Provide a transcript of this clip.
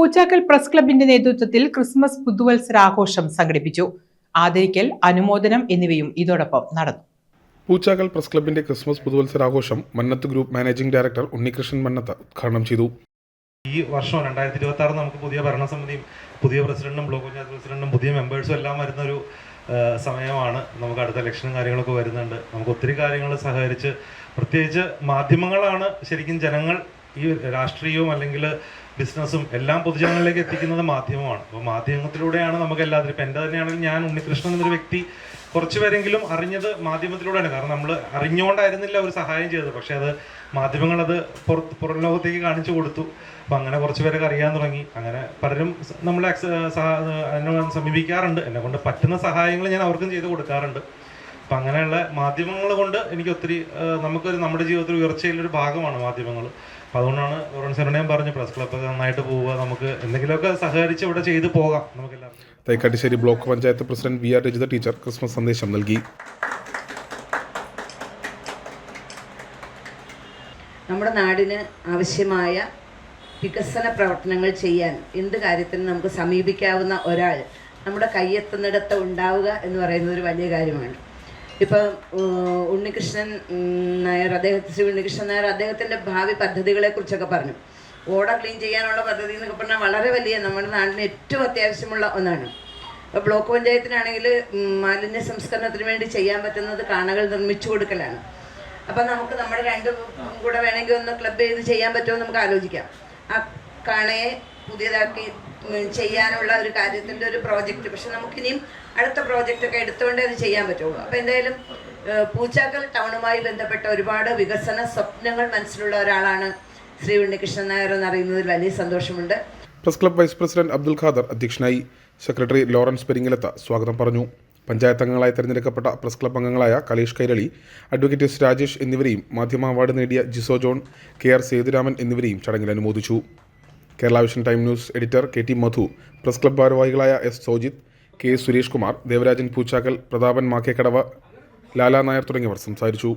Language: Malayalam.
പൂച്ചാക്കൽ പ്രസ് ക്ലബിന്റെ നേതൃത്വത്തിൽ ക്രിസ്മസ് പുതുവത്സരാഘോഷം സംഘടിപ്പിച്ചു. ആദരിക്കൽ അനുമോദനം എന്നിവയും ഇതോടൊപ്പം നടന്നു. പൂച്ചാക്കൽ പ്രസ് ക്ലബിന്റെ Christmas പുതുവത്സരാഘോഷം Mannath group managing director Unnikrishnan Mannath ഉദ്ഘാടനം ചെയ്തു. ഈ വർഷം രണ്ടായിരത്തി ഇരുപത്തി ആറ് നമുക്ക് പുതിയ ഭരണസമിതിയും പുതിയ പ്രസിഡന്റും ബ്ലോക്ക് പഞ്ചായത്ത് പ്രസിഡന്റും പുതിയ മെമ്പേഴ്സും എല്ലാം വരുന്ന ഒരു സമയമാണ്. നമുക്ക് അടുത്ത ഇലക്ഷനും കാര്യങ്ങളൊക്കെ വരുന്നുണ്ട്. നമുക്ക് ഒത്തിരി കാര്യങ്ങൾ സഹകരിച്ച് പ്രത്യേകിച്ച് മാധ്യമങ്ങളാണ് ശരിക്കും ജനങ്ങൾ ഈ രാഷ്ട്രീയവും അല്ലെങ്കിൽ ബിസിനസ്സും എല്ലാം പൊതുജനങ്ങളിലേക്ക് എത്തിക്കുന്നത് മാധ്യമമാണ്. അപ്പോൾ മാധ്യമത്തിലൂടെയാണ് നമുക്ക് എല്ലാത്തിനും ഇപ്പം എന്റെ തന്നെയാണെങ്കിൽ ഞാൻ ഉണ്ണികൃഷ്ണൻ എന്നൊരു വ്യക്തി കുറച്ച് പേരെങ്കിലും അറിഞ്ഞത് മാധ്യമത്തിലൂടെയാണ്. കാരണം നമ്മൾ അറിഞ്ഞുകൊണ്ടായിരുന്നില്ല ഒരു സഹായം ചെയ്തത്. പക്ഷേ അത് മാധ്യമങ്ങൾ അത് പുറത്ത് പുറം ലോകത്തേക്ക് കാണിച്ചു കൊടുത്തു. അപ്പം അങ്ങനെ കുറച്ച് പേരൊക്കെ അറിയാൻ തുടങ്ങി. അങ്ങനെ പലരും നമ്മളെ എന്നെ സമീപിക്കാറുണ്ട്. എന്നെ കൊണ്ട് പറ്റുന്ന സഹായങ്ങൾ ഞാൻ അവർക്കും ചെയ്ത് കൊടുക്കാറുണ്ട്. അപ്പം അങ്ങനെയുള്ള മാധ്യമങ്ങൾ കൊണ്ട് എനിക്ക് ഒത്തിരി നമുക്ക് നമുക്കൊരു നമ്മുടെ ജീവിതത്തിൽ ഉയർച്ചയിലൊരു ഭാഗമാണ് മാധ്യമങ്ങൾ. അപ്പം അതുകൊണ്ടാണ് ലോറൻസ് പറഞ്ഞു പ്രസ് ക്ലബ്ബൊക്കെ നന്നായിട്ട് പോവുക നമുക്ക് എന്തെങ്കിലുമൊക്കെ സഹകരിച്ച് ഇവിടെ ചെയ്ത് പോകാം നമുക്ക് എല്ലാവർക്കും Thaikattussery block panchayat president V R Rajitha teacher Christmas സന്ദേശം നൽകി. നമ്മുടെ നാടിന് ആവശ്യമായ വികസന പ്രവർത്തനങ്ങൾ ചെയ്യാൻ എന്ത് കാര്യത്തിനും നമുക്ക് സമീപിക്കാവുന്ന ഒരാൾ നമ്മുടെ കയ്യെത്തുന്നിടത്ത് ഉണ്ടാവുക എന്ന് പറയുന്നത് ഒരു വലിയ കാര്യമാണ്. ഇപ്പം ഉണ്ണികൃഷ്ണൻ നായർ അദ്ദേഹത്തെ ശ്രീ ഉണ്ണികൃഷ്ണൻ നായർ അദ്ദേഹത്തിന്റെ ഭാവി പദ്ധതികളെ കുറിച്ചൊക്കെ പറഞ്ഞു. ഓട ക്ലീൻ ചെയ്യാനുള്ള പദ്ധതി എന്നൊക്കെ പറഞ്ഞാൽ വളരെ വലിയ നമ്മുടെ നാടിന് ഏറ്റവും അത്യാവശ്യമുള്ള ഒന്നാണ്. ഇപ്പോൾ ബ്ലോക്ക് പഞ്ചായത്തിനാണെങ്കിൽ മാലിന്യ സംസ്കരണത്തിന് വേണ്ടി ചെയ്യാൻ പറ്റുന്നത് കാണകൾ നിർമ്മിച്ചു കൊടുക്കലാണ്. അപ്പം നമുക്ക് നമ്മുടെ രണ്ട് കൂടെ വേണമെങ്കിൽ ഒന്ന് ക്ലബ് ചെയ്ത് ചെയ്യാൻ പറ്റുമോ നമുക്ക് ആലോചിക്കാം. ആ കാണയെ പുതിയതാക്കി ചെയ്യാനുള്ള ഒരു കാര്യത്തിന്റെ ഒരു പ്രോജക്റ്റ്. പക്ഷെ നമുക്കിനിയും അടുത്ത പ്രോജക്റ്റ് ഒക്കെ എടുത്തുകൊണ്ടേ അത് ചെയ്യാൻ പറ്റുള്ളൂ. അപ്പം എന്തായാലും പൂച്ചാക്കൽ ടൗണുമായി ബന്ധപ്പെട്ട ഒരുപാട് വികസന സ്വപ്നങ്ങൾ മനസ്സിലുള്ള ഒരാളാണ് ശ്രീ ഉണ്ണികൃഷ്ണൻ നായർ എന്നറിയുന്നതിൽ വലിയ സന്തോഷമുണ്ട്. Press club vice president Abdul Khader അധ്യക്ഷനായി സെക്രട്ടറി ലോറൻസ് പെരിങ്ങലത്ത സ്വാഗതം പറഞ്ഞു. പഞ്ചായത്ത് അംഗങ്ങളായി തെരഞ്ഞെടുക്കപ്പെട്ട പ്രസ് ക്ലബ് അംഗങ്ങളായ കലീഷ് കൈരളി അഡ്വക്കേറ്റ് എസ് രാജേഷ് എന്നിവരെയും മാധ്യമ അവാർഡ് നേടിയ Jiso John K R Sethuraman എന്നിവരെയും ചടങ്ങിൽ അനുമോദിച്ചു. Kerala vision time news editor K T Madhu press club ഭാരവാഹികളായ എസ് സോജിത് കെ സുരേഷ് കുമാർ ദേവരാജൻ പൂച്ചാക്കൽ പ്രതാപൻ മാക്കേക്കടവ ലാലാ നായർ തുടങ്ങിയവർ സംസാരിച്ചു.